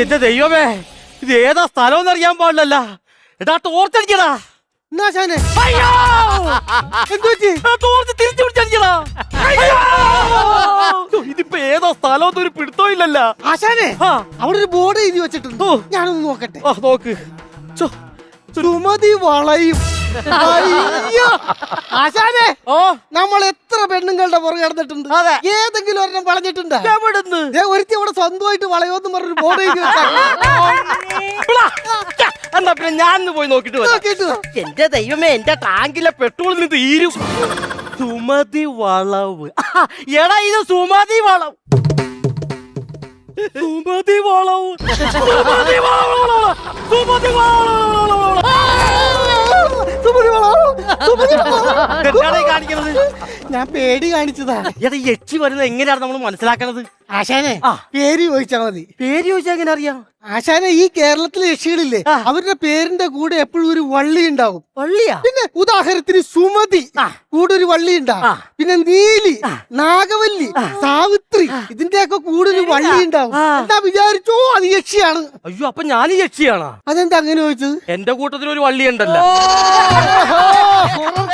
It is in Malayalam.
എന്റെ ദൈവമേ ഇത് ഏതാ സ്ഥലം അറിയാൻ പാടില്ലല്ല. എടാ തോർത്തടിക്കടാ എന്നാ അയ്യോ! എന്ത് പറ്റി? ടോർച്ച് തിരിച്ചു പിടിച്ചടിക്കടാ അയ്യോ! ഇതിപ്പോ ഏതാ സ്ഥലമൊന്നും ഒരു പിടുത്തോ ഇല്ലല്ല. ആശാനെ ആ. അവിടെ ഒരു ബോർഡ് എഴുതി വെച്ചിട്ടുണ്ട്. ഓ. ഞാനൊന്ന് നോക്കട്ടെ. ആ, നോക്ക്. സുമതി വളയും. അയ്യോ. ആശാനെ ഓ നമ്മൾ പെണ്ണുങ്ങളുടെ പുറകെ നടന്നിട്ടുണ്ട്. അതെ. ഏതെങ്കിലും ഒരെണ്ണം വളഞ്ഞിട്ടുണ്ട്. എവിടുന്ന് ഒരുത്തി അവിടെ സ്വന്തമായിട്ട് വളയോന്ന് പറഞ്ഞൊരു ബോർഡ് എന്നാ പിന്നെ ഞാൻ പോയി നോക്കിട്ട് വരാം. എന്റെ ദൈവമേ എന്റെ ടാങ്കിലെ പെട്രോളിൽ നിന്ന് തീരും. സുമതി വളവ്. ആ, എടാ ഇത് സുമതി വളവ്. സുമതി വളവ്. സുമതി വളവ്. സുമതി വളവ്. സുമതി വളവ്, സുമതി വളവും. എന്താണ് ഈ കാണിക്കുന്നത്. ഞാൻ പേടി കാണിച്ചതാ. ഇത് എച്ചി വരുന്നത് എങ്ങനെയാണ് നമ്മൾ മനസ്സിലാക്കണത്? ആശാനെ പേര് ചോദിച്ചാ മതി. പേര് ചോദിച്ചാൽ എങ്ങനെ അറിയാം? ആശാനെ ഈ കേരളത്തിലെ യക്ഷികളില്ലേ അവരുടെ പേരിന്റെ കൂടെ എപ്പോഴും ഒരു വള്ളി ഉണ്ടാവും. വള്ളിയാ? പിന്നെ ഉദാഹരണത്തിന് സുമതി കൂടെ ഒരു വള്ളി ഉണ്ടാവും പിന്നെ നീലി നാഗവല്ലി സാവിത്രി ഇതിന്റെയൊക്കെ കൂടെ ഒരു വള്ളി ഉണ്ടാവും. എന്താ വിചാരിച്ചോ അത് യക്ഷിയാണ്. അയ്യോ അപ്പൊ ഞാൻ യക്ഷിയാണോ? അതെന്താ അങ്ങനെ ചോദിച്ചത്? എന്റെ കൂട്ടത്തിൽ ഒരു വള്ളി ഉണ്ടല്ലോ.